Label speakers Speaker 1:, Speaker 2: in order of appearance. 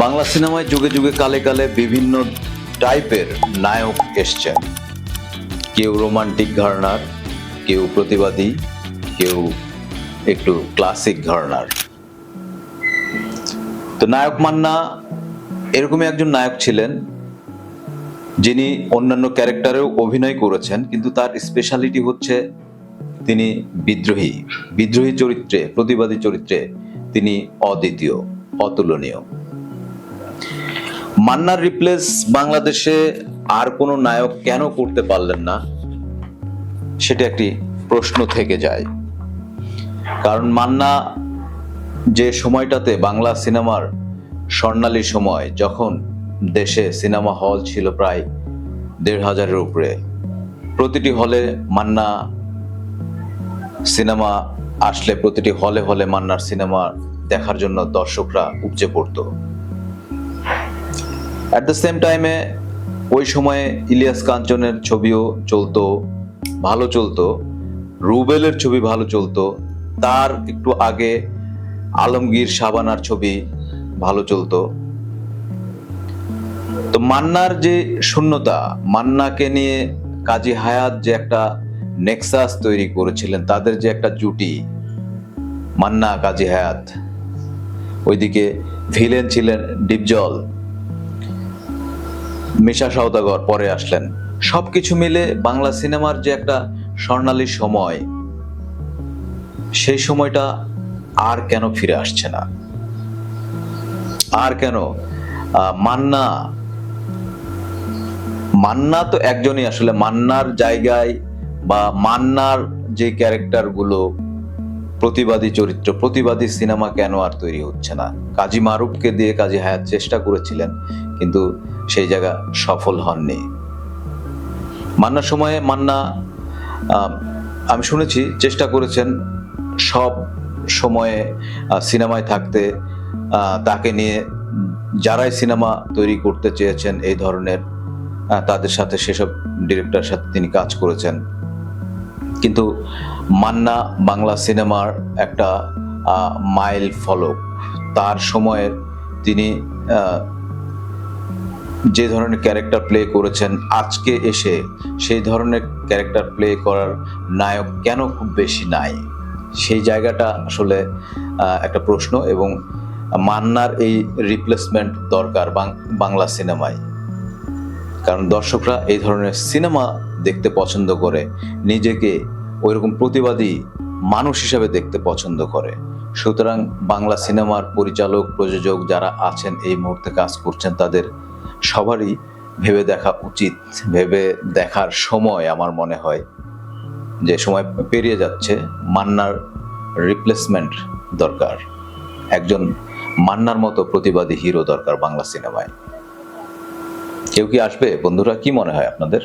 Speaker 1: বাংলা সিনেমায় যুগে যুগে কালে কালে বিভিন্ন টাইপের নায়ক এসছেন। কেউ রোমান্টিক ঘরানার, কেউ প্রতিবাদী, কেউ একটু ক্লাসিক ঘরানার। তো নায়ক মান্না এরকমই একজন নায়ক ছিলেন, যিনি অন্যান্য ক্যারেক্টারেও অভিনয় করেছেন, কিন্তু তার স্পেশালিটি হচ্ছে তিনি বিদ্রোহী। বিদ্রোহী চরিত্রে, প্রতিবাদী চরিত্রে তিনি অদ্বিতীয়, অতুলনীয়। মান্নার রিপ্লেস বাংলাদেশে আর কোনো নায়ক কেন করতে পারলেন না? সেটা একটি প্রশ্ন থেকে যায়। কারণ মান্না যে সময়টাতে বাংলা সিনেমার স্বর্ণালী সময়, যখন দেশে সিনেমা হল ছিল প্রায় দেড় হাজারের উপরে, প্রতিটি হলে মান্না সিনেমা আসলে প্রতিটি হলে হলে মান্নার সিনেমা দেখার জন্য দর্শকরা উপচে পড়তো। অ্যাট দ্য সেম টাইমে ওই সময়ে ইলিয়াস কাঞ্চনের ছবিও চলতো, ভালো চলতো। রুবেলের ছবি ভালো চলতো। তার একটু আগে আলমগীর শাবানার ছবি ভালো চলতো। তো মান্নার যে শূন্যতা, মান্নাকে নিয়ে কাজী হায়াত যে একটা নেক্সাস তৈরি করেছিলেন, তাদের যে একটা জুটি, মান্না কাজী হায়াত। ওইদিকে ভিলেন ছিলেন ডিপজল। মিশা সওদাগর পরে আসলেন। সবকিছু মিলে বাংলা সিনেমার যে একটা স্বর্ণালী সময়, সেই সময়টা আর কেন ফিরে আসছে না? আর কেন মান্না মান্না তো একজনই আসলে, মান্নার জায়গায় বা মান্নার যে ক্যারেক্টারগুলো প্রতিবাদী চরিত্র, প্রতিবাদী সিনেমা কেন আর তৈরি হচ্ছে না? কাজী মারুফকে দিয়ে কাজী হায়াত চেষ্টা করেছিলেন, কিন্তু সেই জায়গা সফল হননি। মান্নার সময়ে মান্না আমি শুনেছি, চেষ্টা করেছেন সব সময়ে সিনেমায় থাকতে তাকে নিয়ে যারাই সিনেমা তৈরি করতে চেয়েছেন এই ধরনের তাদের সাথে সেসব ডিরেক্টরের সাথে তিনি কাজ করেছেন। কিন্তু মান্না বাংলা সিনেমার একটা মাইল ফলক। তার সময়ের তিনি যে ধরনের ক্যারেক্টার প্লে করেছেন, আজকে এসে সেই ধরনের ক্যারেক্টার প্লে করার নায়ক কেন খুব বেশি নাই? সেই জায়গাটা আসলে একটা প্রশ্ন এবং মান্নার এই রিপ্লেসমেন্ট দরকার বাংলা সিনেমায়। কারণ দর্শকরা এই ধরনের সিনেমা দেখতে পছন্দ করে, নিজেকে ওইরকম প্রতিবাদী মানুষ হিসাবে দেখতে পছন্দ করে। সুতরাং বাংলা সিনেমার পরিচালক, প্রযোজক যারা আছেন এই মুহূর্তে কাজ করছেন, তাদের সবারই ভেবে দেখা উচিত, ভেবে দেখার সময় আমার মনে হয় যে সময় পেরিয়ে যাচ্ছে, মান্নার রিপ্লেসমেন্ট দরকার। একজন মান্নার মতো প্রতিবাদী হিরো দরকার বাংলা সিনেমায়। কেউ কি আসবে? বন্ধুরা, কি মনে হয় আপনাদের?